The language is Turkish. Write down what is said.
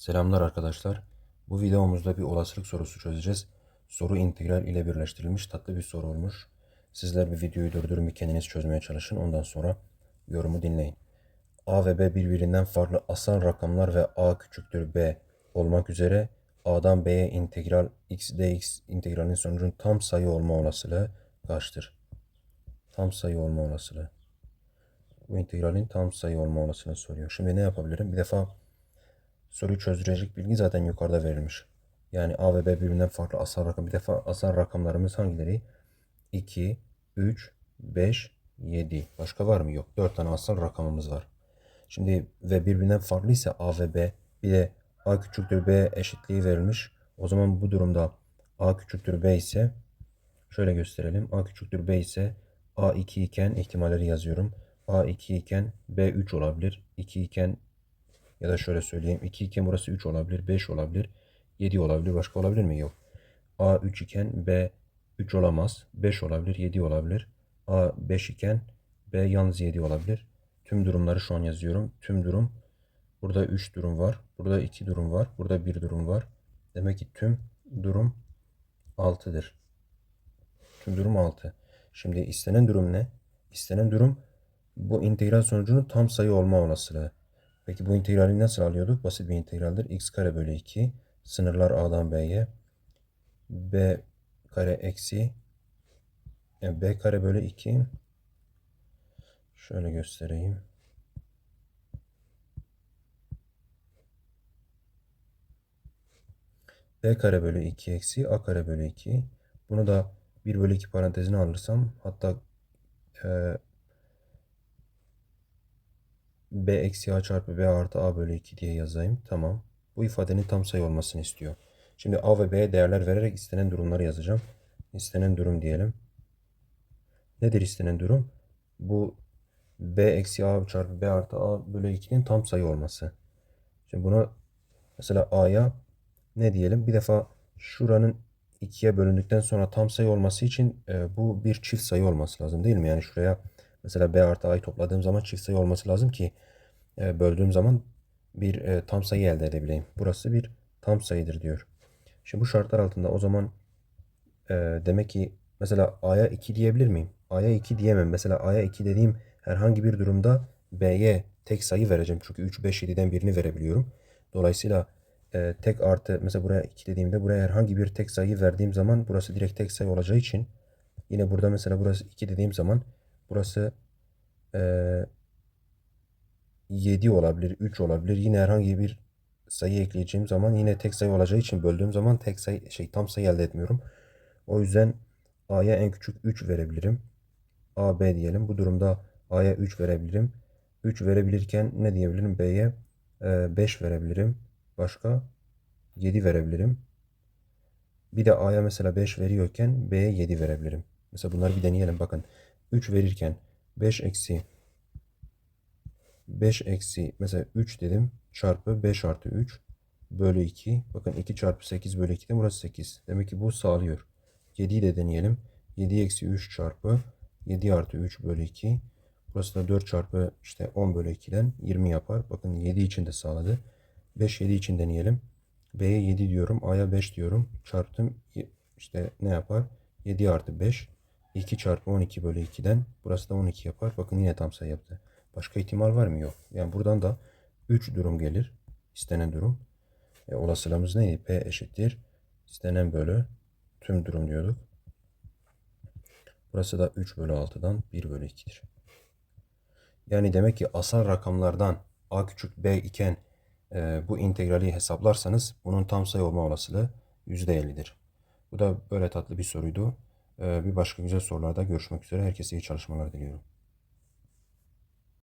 Selamlar arkadaşlar. Bu videomuzda bir olasılık sorusu çözeceğiz. Soru integral ile birleştirilmiş tatlı bir soru olmuş. Sizler bir videoyu durdurun bir kendiniz çözmeye çalışın. Ondan sonra yorumu dinleyin. A ve B birbirinden farklı asal rakamlar ve A küçüktür B olmak üzere A'dan B'ye integral x dx integralinin sonucunun tam sayı olma olasılığı kaçtır? Tam sayı olma olasılığı. Bu integralin tam sayı olma olasılığını soruyor. Şimdi ne yapabilirim? Bir defa soruyu çözdürecek bilgi zaten yukarıda verilmiş. Yani A ve B birbirinden farklı asal rakam. Bir defa asal rakamlarımız hangileri? 2, 3, 5, 7. Başka var mı? Yok. 4 tane asal rakamımız var. Şimdi ve birbirinden farklıysa A ve B bir de A küçüktür B eşitliği verilmiş. O zaman bu durumda A küçüktür B ise şöyle gösterelim. A küçüktür B ise A2 iken ihtimalleri yazıyorum. A2 iken B3 olabilir. 2 iken ya da şöyle söyleyeyim. 2 iken burası 3 olabilir. 5 olabilir. 7 olabilir. Başka olabilir mi? Yok. A3 iken B 3 olamaz. 5 olabilir. 7 olabilir. A5 iken B yalnız 7 olabilir. Tüm durumları şu an yazıyorum. Tüm durum burada 3 durum var. Burada 2 durum var. Burada 1 durum var. Demek ki tüm durum 6'dır. Tüm durum 6. Şimdi istenen durum ne? İstenen durum bu integral sonucunun tam sayı olma olasılığı. Peki bu integrali nasıl alıyorduk? Basit bir integraldir. x kare bölü 2 sınırlar a'dan b'ye b kare eksi yani b kare bölü 2 şöyle göstereyim. b kare bölü 2 eksi a kare bölü 2 bunu da 1 bölü 2 parantezine alırsam hatta e, b eksi a çarpı b artı a bölü 2 diye yazayım. Tamam. Bu ifadenin tam sayı olmasını istiyor. Şimdi a ve b'ye değerler vererek istenen durumları yazacağım. İstenen durum diyelim. Nedir istenen durum? Bu b eksi a çarpı b artı a bölü 2'nin tam sayı olması. Şimdi buna mesela a'ya ne diyelim? Bir defa şuranın 2'ye bölündükten sonra tam sayı olması için e, bu bir çift sayı olması lazım değil mi? Yani şuraya mesela b artı a'yı topladığım zaman çift sayı olması lazım ki e, böldüğüm zaman bir e, tam sayı elde edebileyim. Burası bir tam sayıdır diyor. Şimdi bu şartlar altında o zaman e, demek ki mesela a'ya 2 diyebilir miyim? a'ya 2 diyemem. Mesela a'ya 2 dediğim herhangi bir durumda b'ye tek sayı vereceğim. Çünkü 3, 5, 7'den birini verebiliyorum. Dolayısıyla e, tek artı mesela buraya 2 dediğimde buraya herhangi bir tek sayı verdiğim zaman burası direkt tek sayı olacağı için yine burada mesela burası 2 dediğim zaman burası e, 7 olabilir, 3 olabilir. Yine herhangi bir sayı ekleyeceğim zaman yine tek sayı olacağı için böldüğüm zaman tek sayı şey tam sayı elde etmiyorum. O yüzden A'ya en küçük 3 verebilirim. A, B diyelim. Bu durumda A'ya 3 verebilirim. 3 verebilirken ne diyebilirim? B'ye 5 verebilirim. Başka 7 verebilirim. Bir de A'ya mesela 5 veriyorken B'ye 7 verebilirim. Mesela bunları bir deneyelim. Bakın 3 verirken 5 eksi 5 eksi mesela 3 dedim çarpı 5 artı 3 bölü 2. Bakın 2 çarpı 8 bölü 2'den burası 8. Demek ki bu sağlıyor. 7'yi de deneyelim. 7 eksi 3 çarpı 7 artı 3 bölü 2. Burası da 4 çarpı işte 10 bölü 2'den 20 yapar. Bakın 7 için de sağladı. 5 7 için deneyelim. B'ye 7 diyorum. A'ya 5 diyorum. Çarptım. işte ne yapar? 7 artı 5. 2 çarpı 12 bölü 2'den. Burası da 12 yapar. Bakın yine tam sayı yaptı. Başka ihtimal var mı? Yok. Yani buradan da 3 durum gelir. İstenen durum. E, olasılığımız neydi? P eşittir. İstenen bölü tüm durum diyorduk. Burası da 3 bölü 6'dan 1 bölü 2'dir. Yani demek ki asal rakamlardan a küçük b iken e, bu integrali hesaplarsanız bunun tam sayı olma olasılığı %50'dir. Bu da böyle tatlı bir soruydu. E, bir başka güzel sorularda görüşmek üzere. Herkese iyi çalışmalar diliyorum.